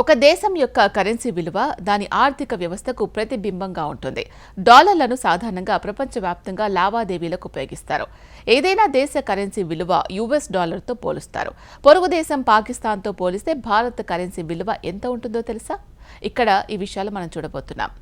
ఒక దేశం యొక్క కరెన్సీ విలువ దాని ఆర్థిక వ్యవస్థకు ప్రతిబింబంగా ఉంటుంది. డాలర్లను సాధారణంగా ప్రపంచవ్యాప్తంగా లావాదేవీలకు ఉపయోగిస్తారు. ఏదైనా దేశ కరెన్సీ విలువ యుఎస్ డాలర్తో పోలుస్తారు. పొరుగు దేశం పాకిస్తాన్తో పోలిస్తే భారత కరెన్సీ విలువ ఎంత ఉంటుందో తెలుసా? ఇక్కడ ఈ విషయాలు మనం చూడబోతున్నాం.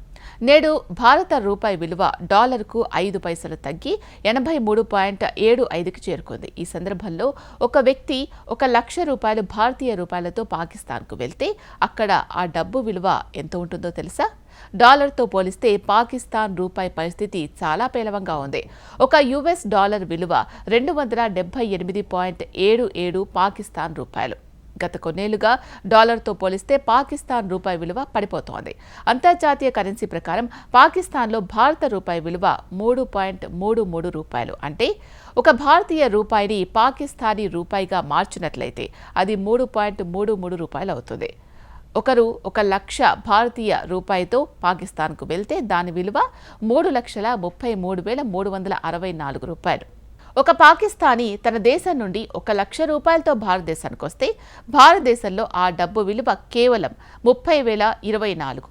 నేడు భారత రూపాయి విలువ డాలర్కు ఐదు పైసలు తగ్గి ఎనభై మూడు పాయింట్ ఏడు ఐదుకి చేరుకుంది. ఈ సందర్భంలో ఒక వ్యక్తి ఒక లక్ష రూపాయలు భారతీయ రూపాయలతో పాకిస్తాన్కు వెళ్తే అక్కడ ఆ డబ్బు విలువ ఎంత ఉంటుందో తెలుసా? డాలర్తో పోలిస్తే పాకిస్తాన్ రూపాయి పరిస్థితి చాలా పేలవంగా ఉంది. ఒక యుఎస్ డాలర్ విలువ రెండు వందల డెబ్బై ఎనిమిది పాయింట్ ఏడు ఏడు పాకిస్తాన్ రూపాయలు. గత కొన్నేళ్ళుగా డాలర్తో పోలిస్తే పాకిస్తాన్ రూపాయి విలువ పడిపోతోంది. అంతర్జాతీయ కరెన్సీ ప్రకారం పాకిస్తాన్లో భారత రూపాయి విలువ మూడు పాయింట్ మూడు మూడు రూపాయలు. అంటే ఒక భారతీయ రూపాయిని పాకిస్తానీ రూపాయిగా మార్చినట్లయితే అది మూడు పాయింట్ మూడు మూడు రూపాయలు అవుతుంది. ఒకరు ఒక లక్ష భారతీయ రూపాయితో పాకిస్తాన్కు వెళ్తే దాని విలువ మూడు లక్షల ముప్పై మూడు వేల మూడు వందల అరవై నాలుగు రూపాయలు. ఒక పాకిస్తానీ తన దేశం నుండి ఒక లక్ష రూపాయలతో భారతదేశానికి వస్తే భారతదేశంలో ఆ డబ్బు విలువ కేవలం ముప్పై వేల ఇరవై నాలుగు.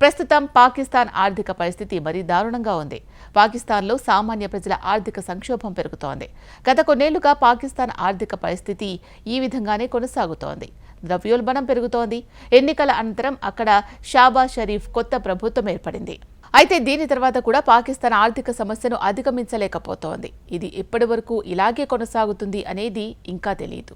ప్రస్తుతం పాకిస్తాన్ ఆర్థిక పరిస్థితి మరీ దారుణంగా ఉంది. పాకిస్తాన్లో సామాన్య ప్రజల ఆర్థిక సంక్షోభం పెరుగుతోంది. గత కొన్నేళ్ళుగా పాకిస్తాన్ ఆర్థిక పరిస్థితి ఈ విధంగానే కొనసాగుతోంది. ద్రవ్యోల్బణం పెరుగుతోంది. ఎన్నికల అనంతరం అక్కడ షాబా షరీఫ్ కొత్త ప్రభుత్వం ఏర్పడింది. అయితే దీని తర్వాత కూడా పాకిస్తాన్ ఆర్థిక సమస్యను అధిగమించలేకపోతోంది. ఇది ఇప్పటి వరకు ఇలాగే కొనసాగుతుంది అనేది ఇంకా తెలియదు